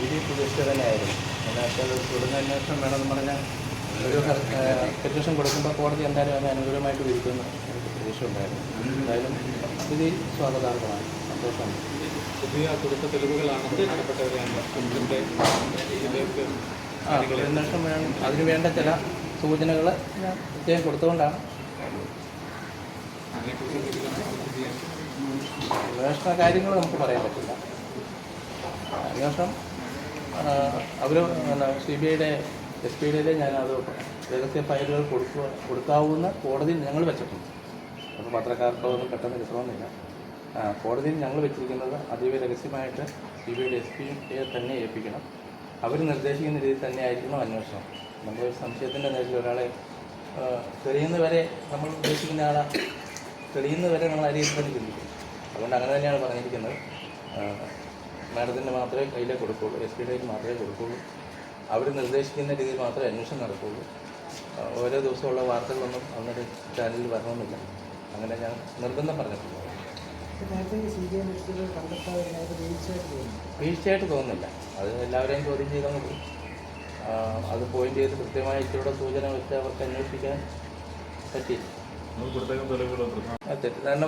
വിധി പ്രതീക്ഷിച്ച തന്നെയായിരുന്നു എന്നാൽ ഒരു തുടർന്ന് അന്വേഷണം വേണമെന്ന് പറഞ്ഞാൽ ഒരു പെറ്റീഷൻ കൊടുക്കുമ്പോൾ കോടതി എന്തായാലും അതിന് അനുകൂലമായിട്ട് വിധിക്കുമെന്ന് എനിക്ക് പ്രതീക്ഷ ഉണ്ടായിരുന്നു. എന്തായാലും വിധി സ്വാഗതാർഹമാണ്. സന്തോഷമാണ്. പുതിയ കൊടുത്ത തെളിവുകളാണ് ആ അന്വേഷണം വേണം. അതിന് വേണ്ട ചില സൂചനകൾ ഞാൻ പ്രത്യേകം കൊടുത്തുകൊണ്ടാണ്. അന്വേഷണ കാര്യങ്ങൾ നമുക്ക് പറയാൻ പറ്റില്ല. അന്വേഷണം അവർ സി ബി ഐയുടെ എസ് പി ഡിയിലെ ഞാൻ അത് രഹസ്യ ഫയലുകൾ കൊടുക്കുക കൊടുക്കാവുന്ന കോടതിയിൽ ഞങ്ങൾ വെച്ചിട്ടുണ്ട്. അപ്പോൾ പത്രക്കാർക്കോ ഒന്നും പെട്ടെന്ന് കിട്ടണമെന്നില്ല. കോടതിയിൽ ഞങ്ങൾ വെച്ചിരിക്കുന്നത് അതീവ രഹസ്യമായിട്ട് സി ബി ഐയുടെ എസ് പി ഐയെ തന്നെ ഏൽപ്പിക്കണം. അവർ നിർദ്ദേശിക്കുന്ന രീതിയിൽ തന്നെ ആയിരിക്കണം അന്വേഷണം. നമ്മൾ സംശയത്തിന്റെ നേരിൽ ഒരാളെ തെളിയുന്നവരെ നമ്മൾ ഉദ്ദേശിക്കുന്ന ആളെ. തെളിയുന്നവരെ നമ്മൾ അരിയിൽ തന്നെ ചിന്തിക്കും. അതുകൊണ്ട് അങ്ങനെ തന്നെയാണ് പറഞ്ഞിരിക്കുന്നത്. മാഡത്തിന്റെ മാത്രമേ കയ്യിലേ കൊടുക്കുള്ളൂ എസ് പിയുടെ കയ്യിൽ മാത്രമേ കൊടുക്കുള്ളൂ അവർ നിർദ്ദേശിക്കുന്ന രീതിയിൽ മാത്രമേ അന്വേഷണം നടക്കുള്ളൂ ആ, ഓരോ ദിവസമുള്ള വാർത്തകളൊന്നും അന്നൊരു ചാനലിൽ വരണമെന്നില്ല. അങ്ങനെ ഞാൻ നിർബന്ധം പറഞ്ഞിട്ടുണ്ട് വീഴ്ചയായിട്ട് തോന്നുന്നു തോന്നുന്നില്ല. അത് എല്ലാവരെയും ചോദ്യം ചെയ്താൽ മതി. അത് പോയിന്റ് ചെയ്ത് കൃത്യമായി ഇച്ചിരൂടെ സൂചന വെച്ച് അവർക്ക് അന്വേഷിക്കാൻ പറ്റി തെറ്റിദ്ധാരണ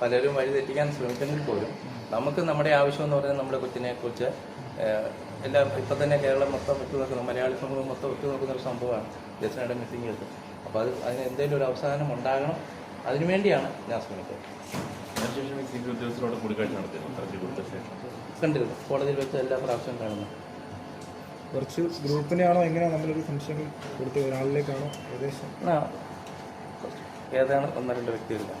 പലരും വഴി തെറ്റിക്കാൻ ശ്രമിച്ചെങ്കിൽ പോലും നമുക്ക് നമ്മുടെ ആവശ്യം എന്ന് പറഞ്ഞാൽ നമ്മുടെ കൊച്ചിനെ കുറിച്ച് എല്ലാം ഇപ്പം തന്നെ കേരളം മൊത്തം ഒത്തു നോക്കുന്നു മലയാളി സമൂഹം മൊത്തം ഒത്തു നോക്കുന്ന ഒരു സംഭവമാണ് ജസ്റ്റിനയുടെ മിസ്സിംഗ് കേസ്. അപ്പോൾ അത് അതിന് എന്തെങ്കിലും ഒരു അവസാനം ഉണ്ടാകണം. അതിനുവേണ്ടിയാണ് ഞാൻ ശ്രമിക്കുന്നത് കൊടുത്ത കണ്ടിരുന്നു. കോടതിയിൽ വെച്ച് എല്ലാ പ്രാവശ്യവും കാണുന്നു. കുറച്ച് ഗ്രൂപ്പിനെയാണോ എങ്ങനെയാണ് നമ്മളൊരു സംശയങ്ങൾ കൊടുത്തത് ഒരാളിലേക്കാണോ ഏകദേശം? ആ ഏതാണ് ഒന്ന് രണ്ട് വ്യക്തികളില്ല.